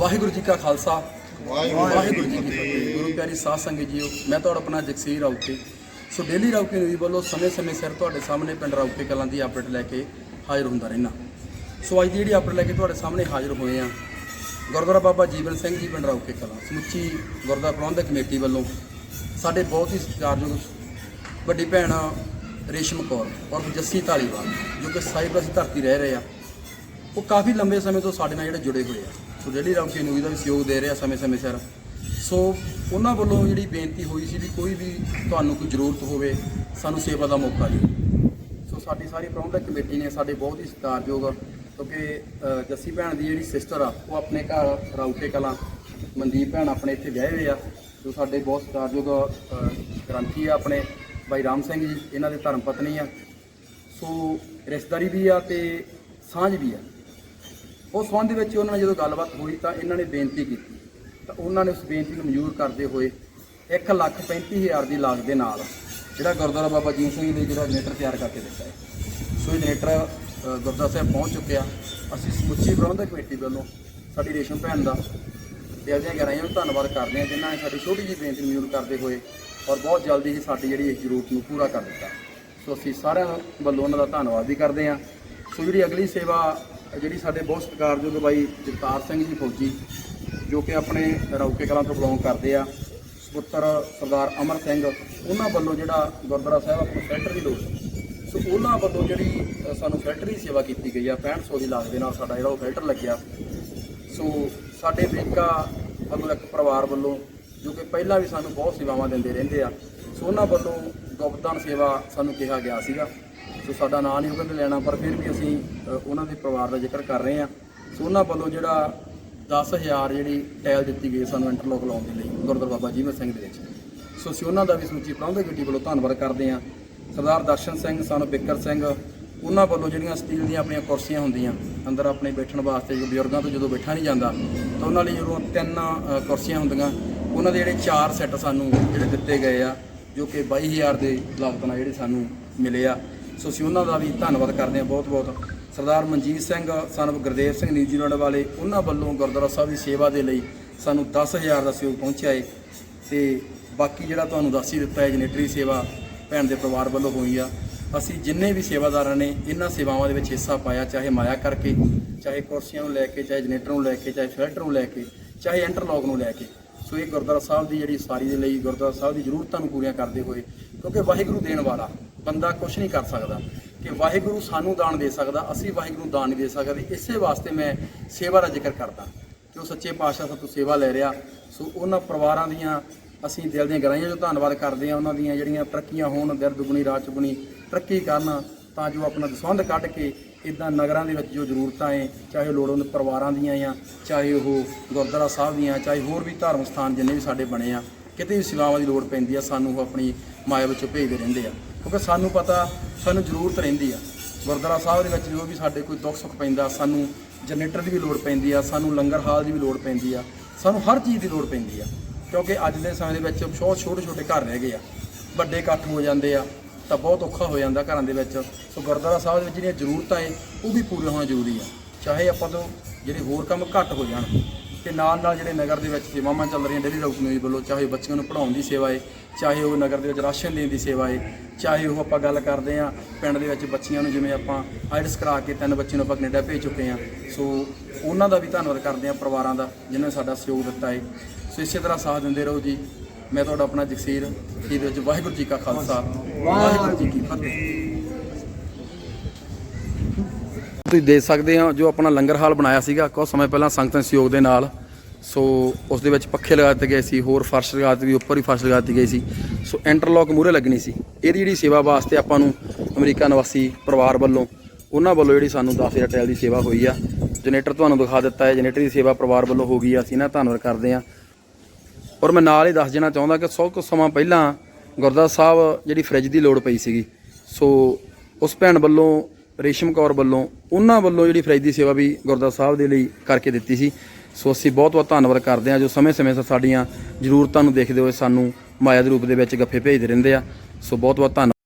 ਵਾਹਿਗੁਰੂ ਜੀ ਕਾ ਖਾਲਸਾ। ਵਾਹਿਗੁਰੂ ਜੀ ਕੀ ਫਤਿਹ। ਗੁਰੂ ਪਿਆਰੀ ਸਾਧ ਸੰਗਤ ਜੀਓ ਮੈਂ ਤੁਹਾਡਾ ਆਪਣਾ Jagsir Rauke so daily Rauke news ਵੱਲੋਂ ਸਮੇਂ-ਸਮੇਂ ਸਿਰ ਤੁਹਾਡੇ ਸਾਹਮਣੇ ਪਿੰਡ ਰਾਉਕੇ ਕਲਾਂ ਦੀ ਅਪਡੇਟ ਲੈ ਕੇ ਹਾਜ਼ਰ ਹੁੰਦਾ ਰਹਿਣਾ ਸੋ ਅੱਜ ਦੀ ਜਿਹੜੀ ਅਪਡੇਟ ਲੈ ਕੇ ਤੁਹਾਡੇ ਸਾਹਮਣੇ ਹਾਜ਼ਰ ਹੋਏ ਆ ਗੁਰਦੁਆਰਾ ਬਾਬਾ ਜੀਵਨ ਸਿੰਘ ਜੀ ਪਿੰਡ ਰਾਉਕੇ ਕਲਾਂ ਸਮੁੱਚੀ ਗੁਰਦੁਆਰਾ ਪ੍ਰਬੰਧਕ ਕਮੇਟੀ ਵੱਲੋਂ ਸਾਡੇ ਬਹੁਤ ਹੀ ਸਤਿਕਾਰਯੋਗ ਵੱਡੀ ਭੈਣ ਰੇਸ਼ਮ ਕੌਰ ਔਰ ਜੱਸੀ ਢਾਲੀਵਾਲ ਜੋ ਕਿ ਸਾਈਪਰਸ ਧਰਤੀ ਰਹਿ ਰਹੇ ਆ ਉਹ ਕਾਫੀ ਲੰਬੇ ਸਮੇਂ ਤੋਂ ਸਾਡੇ ਨਾਲ ਜਿਹੜੇ ਜੁੜੇ ਹੋਏ ਆ। ਸੋ ਜਿਹੜੀ ਰੌਕੀ ਨੂੰ ਇਹਦਾ ਵੀ ਸਹਿਯੋਗ ਦੇ ਰਿਹਾ ਸਮੇਂ-ਸਮੇਂ ਸਿਰ। ਸੋ ਉਹਨਾਂ ਵੱਲੋਂ ਜਿਹੜੀ ਬੇਨਤੀ ਹੋਈ ਸੀ ਵੀ ਕੋਈ ਵੀ ਤੁਹਾਨੂੰ ਕੋਈ ਜ਼ਰੂਰਤ ਹੋਵੇ, ਸਾਨੂੰ ਸੇਵਾ ਦਾ ਮੌਕਾ ਦਿਓ। ਸੋ ਸਾਡੀ ਸਾਰੀ ਪ੍ਰਬੰਧਕ ਕਮੇਟੀ ਨੇ ਸਾਡੇ ਬਹੁਤ ਹੀ ਸਤਿਕਾਰਯੋਗ ਕਿਉਂਕਿ ਜੱਸੀ ਭੈਣ ਦੀ ਜਿਹੜੀ ਸਿਸਟਰ ਆ, ਉਹ ਆਪਣੇ ਘਰ ਰਾਉਕੇ ਕਲਾਂ ਮਨਦੀਪ ਭੈਣ ਆਪਣੇ ਇੱਥੇ ਵਿਆਹੇ ਹੋਏ ਆ। ਜੋ ਸਾਡੇ ਬਹੁਤ ਸਤਿਕਾਰਯੋਗ ਗ੍ਰੰਥੀ ਆ ਆਪਣੇ ਭਾਈ ਰਾਮ ਸਿੰਘ ਜੀ, ਇਹਨਾਂ ਦੇ ਧਰਮ ਪਤਨੀ ਆ। ਸੋ ਰਿਸ਼ਤੇਦਾਰੀ ਵੀ ਆ ਤੇ ਸਾਂਝ ਵੀ ਆ। ਉਸ ਸੰਬੰਧ ਵਿੱਚ ਉਹਨਾਂ ਨਾਲ ਜਦੋਂ ਗੱਲਬਾਤ ਹੋਈ ਤਾਂ ਇਹਨਾਂ ਨੇ ਬੇਨਤੀ ਕੀਤੀ। ਤਾਂ ਉਹਨਾਂ ਨੇ ਉਸ ਬੇਨਤੀ ਨੂੰ ਮਨਜ਼ੂਰ ਕਰਦੇ ਹੋਏ 1 ਲੱਖ 35 ਹਜ਼ਾਰ ਦੀ ਲਾਗ ਦੇ ਨਾਲ ਜਿਹੜਾ ਗੁਰਦੁਆਰਾ ਬਾਬਾ ਜੀਤ ਸਿੰਘ ਦੇ ਜਿਹੜਾ ਜਨਰੇਟਰ ਤਿਆਰ ਕਰਕੇ ਦਿੱਤਾ ਹੈ। ਸੋ ਇਹ ਜਨਰੇਟਰ ਗੁਰਦੁਆਰਾ ਸਾਹਿਬ ਪਹੁੰਚ ਚੁੱਕਿਆ। ਅਸੀਂ ਸਮੁੱਚੀ ਪ੍ਰਬੰਧਕ ਕਮੇਟੀ ਵੱਲੋਂ ਸਾਡੀ ਰੇਸ਼ਮ ਭੈਣ ਦਾ ਦਿਲ ਦੀਆਂ ਗਹਿਰਾਈਆਂ ਨੂੰ ਧੰਨਵਾਦ ਕਰਦੇ ਹਾਂ, ਜਿਨ੍ਹਾਂ ਨੇ ਸਾਡੀ ਛੋਟੀ ਜਿਹੀ ਬੇਨਤੀ ਮਨਜ਼ੂਰ ਕਰਦੇ ਹੋਏ ਔਰ ਬਹੁਤ ਜਲਦੀ ਹੀ ਸਾਡੀ ਜਿਹੜੀ ਇਸ ਜ਼ਰੂਰਤ ਨੂੰ ਪੂਰਾ ਕਰ ਦਿੱਤਾ। ਸੋ ਅਸੀਂ ਸਾਰਿਆਂ ਵੱਲੋਂ ਉਹਨਾਂ ਦਾ ਧੰਨਵਾਦ ਵੀ ਕਰਦੇ ਹਾਂ। ਸੋ ਜਿਹੜੀ ਅਗਲੀ ਸੇਵਾ ਜਿਹੜੀ ਸਾਡੇ ਬਹੁਤ ਸਤਿਕਾਰਯੋਗ ਬਾਈ ਜਗਤਾਰ ਸਿੰਘ ਜੀ ਫੌਜੀ, ਜੋ ਕਿ ਆਪਣੇ ਰੌਕੇ ਕਲਾਂ ਤੋਂ ਬਿਲੋਂਗ ਕਰਦੇ ਆ ਸੁਪੁੱਤਰ ਸਰਦਾਰ ਅਮਰ ਸਿੰਘ, ਉਹਨਾਂ ਵੱਲੋਂ ਜਿਹੜਾ ਗੁਰਦੁਆਰਾ ਸਾਹਿਬ ਆਪਣੀ ਫਿਲਟਰ ਦੀ ਲੋੜ ਸੋ। ਉਹਨਾਂ ਵੱਲੋਂ ਜਿਹੜੀ ਸਾਨੂੰ ਫਿਲਟਰ ਸੇਵਾ ਕੀਤੀ ਗਈ ਆ 6500 ਦੀ ਲਾਗਤ ਦੇ ਨਾਲ ਸਾਡਾ ਜਿਹੜਾ ਉਹ ਫਿਲਟਰ ਲੱਗਿਆ। ਸੋ ਸਾਡੇ ਬੇਕਾ ਵੱਲੋਂ ਇੱਕ ਪਰਿਵਾਰ ਵੱਲੋਂ, ਜੋ ਕਿ ਪਹਿਲਾਂ ਵੀ ਸਾਨੂੰ ਬਹੁਤ ਸੇਵਾਵਾਂ ਦਿੰਦੇ ਰਹਿੰਦੇ ਆ, ਸੋ ਉਹਨਾਂ ਵੱਲੋਂ ਗੁਪਤਦਾਨ ਸੇਵਾ ਸਾਨੂੰ ਕਿਹਾ ਗਿਆ ਸੀਗਾ। ਸੋ ਸਾਡਾ ਨਾਂ ਨਹੀਂ ਉਹ ਕਹਿੰਦੇ ਲੈਣਾ, ਪਰ ਫਿਰ ਵੀ ਅਸੀਂ ਉਹਨਾਂ ਦੇ ਪਰਿਵਾਰ ਦਾ ਜ਼ਿਕਰ ਕਰ ਰਹੇ ਹਾਂ। ਸੋ ਉਹਨਾਂ ਵੱਲੋਂ ਜਿਹੜਾ 10000 ਜਿਹੜੀ ਟੈਲ ਦਿੱਤੀ ਗਈ ਸਾਨੂੰ ਇੰਟਰਲੋਕ ਲਾਉਣ ਦੇ ਲਈ, ਗੁਰਦੁਆਰਾ ਬਾਬਾ ਜੀਵਨ ਸਿੰਘ ਦੇ ਵਿੱਚ। ਸੋ ਅਸੀਂ ਉਹਨਾਂ ਦਾ ਵੀ ਸੂਚੀ ਪ੍ਰਬੰਧਕ ਕਮੇਟੀ ਵੱਲੋਂ ਧੰਨਵਾਦ ਕਰਦੇ ਹਾਂ। ਸਰਦਾਰ ਦਰਸ਼ਨ ਸਿੰਘ, ਸਾਨੂੰ ਬਿੱਕਰ ਸਿੰਘ, ਉਹਨਾਂ ਵੱਲੋਂ ਜਿਹੜੀਆਂ ਸਟੀਲ ਦੀਆਂ ਆਪਣੀਆਂ ਕੁਰਸੀਆਂ ਹੁੰਦੀਆਂ, ਅੰਦਰ ਆਪਣੇ ਬੈਠਣ ਵਾਸਤੇ ਜੋ ਬਜ਼ੁਰਗਾਂ ਤੋਂ ਜਦੋਂ ਬੈਠਾ ਨਹੀਂ ਜਾਂਦਾ, ਤਾਂ ਉਹਨਾਂ ਲਈ ਜਦੋਂ ਤਿੰਨ ਕੁਰਸੀਆਂ ਹੁੰਦੀਆਂ, ਉਹਨਾਂ ਦੇ ਜਿਹੜੇ ਚਾਰ ਸੈੱਟ ਸਾਨੂੰ ਜਿਹੜੇ ਦਿੱਤੇ ਗਏ ਆ, ਜੋ ਕਿ 22000 ਦੇ ਲਾਗਤ ਨਾਲ ਜਿਹੜੇ ਸਾਨੂੰ ਮਿਲੇ ਆ। ਸੋ ਅਸੀਂ ਉਹਨਾਂ ਦਾ ਵੀ ਧੰਨਵਾਦ ਕਰਦੇ ਹਾਂ ਬਹੁਤ ਬਹੁਤ। ਸਰਦਾਰ ਮਨਜੀਤ ਸਿੰਘ ਸਾਨੂੰ ਗੁਰਦੇਵ ਸਿੰਘ ਨਿਊਜ਼ੀਲੈਂਡ ਵਾਲੇ, ਉਹਨਾਂ ਵੱਲੋਂ ਗੁਰਦੁਆਰਾ ਸਾਹਿਬ ਦੀ ਸੇਵਾ ਦੇ ਲਈ ਸਾਨੂੰ 10000 ਦਾ ਸਹਿਯੋਗ ਪਹੁੰਚਿਆ ਹੈ ਤੇ ਬਾਕੀ ਜਿਹੜਾ ਤੁਹਾਨੂੰ ਦੱਸ ਹੀ ਦਿੱਤਾ ਹੈ ਜਨੇਟਰੀ ਸੇਵਾ ਭੈਣ ਦੇ ਪਰਿਵਾਰ ਵੱਲੋਂ ਹੋਈ ਆ। ਅਸੀਂ ਜਿੰਨੇ ਵੀ ਸੇਵਾਦਾਰਾਂ ਨੇ ਇਹਨਾਂ ਸੇਵਾਵਾਂ ਦੇ ਵਿੱਚ ਹਿੱਸਾ ਪਾਇਆ, ਚਾਹੇ ਮਾਇਆ ਕਰਕੇ, ਚਾਹੇ ਕੁਰਸੀਆਂ ਨੂੰ ਲੈ ਕੇ, ਚਾਹੇ ਜਨਰੇਟਰ ਨੂੰ ਲੈ ਕੇ, ਚਾਹੇ ਫਿਲਟਰ ਨੂੰ ਲੈ ਕੇ, ਚਾਹੇ ਇੰਟਰਲੌਕ ਨੂੰ ਲੈ ਕੇ। ਸੋ ਇਹ ਗੁਰਦੁਆਰਾ ਸਾਹਿਬ ਦੀ ਜਿਹੜੀ ਸਾਰੀ ਦੇ ਲਈ ਗੁਰਦੁਆਰਾ ਸਾਹਿਬ ਦੀ ਜ਼ਰੂਰਤਾਂ ਨੂੰ ਪੂਰੀਆਂ ਕਰਦੇ ਹੋਏ, ਕਿਉਂਕਿ ਵਾਹਿਗੁਰੂ ਦੇਣ ਵਾਲਾ ਬੰਦਾ ਕੁਝ ਨਹੀਂ ਕਰ ਸਕਦਾ ਕਿ ਵਾਹਿਗੁਰੂ ਸਾਨੂੰ ਦਾਨ ਦੇ ਸਕਦਾ, ਅਸੀਂ ਵਾਹਿਗੁਰੂ ਨੂੰ ਦਾਨ ਨਹੀਂ ਦੇ ਸਕਦੇ। ਇਸੇ ਵਾਸਤੇ ਮੈਂ ਸੇਵਾ ਦਾ ਜ਼ਿਕਰ ਕਰਦਾ ਕਿ ਉਹ ਸੱਚੇ ਪਾਤਸ਼ਾਹ ਸਭ ਤੋਂ ਸੇਵਾ ਲੈ ਰਿਹਾ। ਸੋ ਉਹਨਾਂ ਪਰਿਵਾਰਾਂ ਦੀਆਂ ਅਸੀਂ ਦਿਲ ਦੀਆਂ ਗਹਿਰਾਈਆਂ ਤੋਂ ਧੰਨਵਾਦ ਕਰਦੇ ਹਾਂ, ਉਹਨਾਂ ਦੀਆਂ ਜਿਹੜੀਆਂ ਤਰੱਕੀਆਂ ਹੋਣ ਦਰ ਦੁਗਣੀ, ਰਾਤ ਚੁਗਣੀ ਤਰੱਕੀ ਕਰਨ, ਤਾਂ ਜੋ ਆਪਣਾ ਦਸਵੰਧ ਕੱਢ ਕੇ ਇਦਾਂ ਨਗਰਾਂ ਦੇ ਵਿੱਚ ਜੋ ਜ਼ਰੂਰਤਾਂ ਏ ਚਾਹੇ ਉਹ ਲੋੜਵੰਦ ਪਰਿਵਾਰਾਂ ਦੀਆਂ ਆ ਚਾਹੇ ਉਹ ਗੁਰਦੁਆਰਾ ਸਾਹਿਬ ਦੀਆਂ ਚਾਹੇ ਹੋਰ ਵੀ ਧਾਰਮਿਕ ਸਥਾਨ ਜਿੰਨੇ ਵੀ ਸਾਡੇ ਬਣੇ ਆ, ਕਿਤੇ ਵੀ ਸੇਵਾਵਾਂ ਦੀ ਲੋੜ ਪੈਂਦੀ ਆ, ਸਾਨੂੰ ਉਹ ਆਪਣੀ ਮਾਇਆ ਵਿੱਚੋਂ ਭੇਜਦੇ ਰਹਿੰਦੇ ਆ। ਕਿਉਂਕਿ ਸਾਨੂੰ ਪਤਾ, ਸਾਨੂੰ ਜ਼ਰੂਰਤ ਰਹਿੰਦੀ ਆ। ਗੁਰਦੁਆਰਾ ਸਾਹਿਬ ਦੇ ਵਿੱਚ ਜੋ ਵੀ ਸਾਡੇ ਕੋਈ ਦੁੱਖ ਸੁੱਖ ਪੈਂਦਾ, ਸਾਨੂੰ ਜਨਰੇਟਰ ਦੀ ਵੀ ਲੋੜ ਪੈਂਦੀ ਆ, ਸਾਨੂੰ ਲੰਗਰ ਹਾਲ ਦੀ ਵੀ ਲੋੜ ਪੈਂਦੀ ਆ, ਸਾਨੂੰ ਹਰ ਚੀਜ਼ ਦੀ ਲੋੜ ਪੈਂਦੀ ਆ। ਕਿਉਂਕਿ ਅੱਜ ਦੇ ਸਮੇਂ ਦੇ ਵਿੱਚ ਬਹੁਤ ਛੋਟੇ ਛੋਟੇ ਘਰ ਰਹਿ ਗਏ ਆ। ਵੱਡੇ ਇਕੱਠ ਹੋ ਜਾਂਦੇ ਆ, ਤਾਂ ਬਹੁਤ ਔਖਾ ਹੋ ਜਾਂਦਾ ਘਰਾਂ ਦੇ ਵਿੱਚ। ਸੋ ਗੁਰਦੁਆਰਾ ਸਾਹਿਬ ਦੇ ਵਿੱਚ ਜਿਹੜੀਆਂ ਜ਼ਰੂਰਤਾਂ ਏ, ਉਹ ਵੀ ਪੂਰੀਆਂ ਹੋਣਾ ਜ਼ਰੂਰੀ ਆ। ਚਾਹੇ ਆਪਾਂ ਤੋਂ ਜਿਹੜੇ ਹੋਰ ਕੰਮ ਘੱਟ ਹੋ ਜਾਣ ਤੇ ਨਾਲ ਨਾਲ ਜਿਹੜੇ ਨਗਰ ਦੇ ਵਿੱਚ ਸੇਵਾਵਾਂ ਚੱਲ ਰਹੀਆਂ ਡੇਲੀ ਰੂਟੀਨ ਦੇ ਵੱਲੋਂ ਚਾਹੇ ਬੱਚਿਆਂ ਨੂੰ ਪੜ੍ਹਾਉਣ ਦੀ ਸੇਵਾ ਏ ਚਾਹੇ ਉਹ ਨਗਰ ਦੇ ਵਿੱਚ ਰਾਸ਼ਨ ਦੇਣ ਦੀ ਸੇਵਾ ਏ ਚਾਹੇ ਉਹ ਆਪਾਂ ਗੱਲ ਕਰਦੇ ਆ ਪਿੰਡ ਦੇ ਵਿੱਚ ਬੱਚੀਆਂ ਨੂੰ ਜਿਵੇਂ ਆਪਾਂ ਆਈਡਸ ਕਰਾ ਕੇ ਤਿੰਨ ਬੱਚੇ ਨੂੰ ਆਪਾਂ ਕੈਨੇਡਾ ਭੇਜ ਚੁੱਕੇ ਆ ਸੋ ਉਹਨਾਂ ਦਾ ਵੀ ਧੰਨਵਾਦ ਕਰਦੇ ਆ ਪਰਿਵਾਰਾਂ ਦਾ ਜਿਨ੍ਹਾਂ ਨੇ ਸਾਡਾ ਸਹਿਯੋਗ ਦਿੱਤਾ ਏ। ਸੋ ਇਸੇ ਤਰ੍ਹਾਂ ਸਾਥ ਦਿੰਦੇ ਰਹੋ ਜੀ। ਮੈਂ ਤੁਹਾਡਾ ਆਪਣਾ ਜਗਸੀਰ ਇਹਦੇ ਵਿੱਚ ਵਾਹਿਗੁਰੂ ਜੀ ਕਾ ਖਾਲਸਾ। ਵਾਹਿਗੁਰੂ ਜੀ ਕੀ ਫਤਿਹ। ਤੁਸੀਂ ਦੇਖ ਸਕਦੇ ਹੋ ਜੋ ਆਪਣਾ ਲੰਗਰ ਹਾਲ ਬਣਾਇਆ ਸੀਗਾ। ਕੁਝ ਸਮੇਂ ਪਹਿਲਾਂ ਸੰਗਤਾਂ ਦੇ ਸਹਿਯੋਗ ਦੇ ਨਾਲ। ਸੋ ਉਸ ਦੇ ਵਿੱਚ ਪੱਖੇ ਲਗਾ ਦਿੱਤੇ ਗਏ ਸੀ, ਹੋਰ ਫਰਸ਼ ਲਗਾ ਦਿੱਤੀ ਗਈ ਉੱਪਰ ਹੀ ਫਰਸ਼ ਲਗਾ ਦਿੱਤੀ ਗਈ ਸੀ। ਸੋ ਇੰਟਰਲੌਕ ਮੂਹਰੇ ਲੱਗਣੀ ਸੀ। ਇਹਦੀ ਜਿਹੜੀ ਸੇਵਾ ਵਾਸਤੇ ਆਪਾਂ ਨੂੰ ਅਮਰੀਕਾ ਨਿਵਾਸੀ ਪਰਿਵਾਰ ਵੱਲੋਂ, ਉਹਨਾਂ ਵੱਲੋਂ ਜਿਹੜੀ ਸਾਨੂੰ 10000 ਟੈਲ ਦੀ ਸੇਵਾ ਹੋਈ ਆ। ਜਨਰੇਟਰ ਤੁਹਾਨੂੰ ਦਿਖਾ ਦਿੱਤਾ ਹੈ। ਜਨਰੇਟਰ ਦੀ ਸੇਵਾ ਪਰਿਵਾਰ ਵੱਲੋਂ ਹੋ ਗਈ ਆ। ਅਸੀਂ ਨਾ ਧੰਨਵਾਦ ਕਰਦੇ ਆ ਔਰ ਮੈਂ ਨਾਲ ਹੀ ਦੱਸ ਦੇਣਾ ਚਾਹੁੰਦਾ ਕਿ ਸੌ ਕੁ ਸਮਾਂ ਪਹਿਲਾਂ ਗੁਰਦੁਆਰਾ ਸਾਹਿਬ ਜਿਹੜੀ ਫ੍ਰਿਜ ਦੀ ਲੋੜ ਪਈ ਸੀਗੀ। ਸੋ ਉਸ ਭੈਣ ਵੱਲੋਂ ਰੇਸ਼ਮ ਕੌਰ ਵੱਲੋਂ, ਉਹਨਾਂ ਵੱਲੋਂ ਜਿਹੜੀ ਫ੍ਰਿਜ ਦੀ ਸੇਵਾ ਵੀ ਗੁਰਦੁਆਰਾ ਸਾਹਿਬ ਦੇ ਲਈ ਕਰਕੇ ਦਿੱਤੀ ਸੀ। ਸੋ ਅਸੀਂ ਬਹੁਤ ਬਹੁਤ ਧੰਨਵਾਦ ਕਰਦੇ ਹਾਂ ਜੋ ਸਮੇਂ-ਸਮੇਂ ਸਿਰ ਸਾਡੀਆਂ ਜ਼ਰੂਰਤਾਂ ਨੂੰ ਦੇਖਦੇ ਹੋਏ ਸਾਨੂੰ ਮਾਇਆ ਦੇ ਰੂਪ ਦੇ ਵਿੱਚ ਗੱਫੇ ਭੇਜਦੇ ਰਹਿੰਦੇ ਆ। ਸੋ ਬਹੁਤ ਬਹੁਤ ਧੰਨਵਾਦ।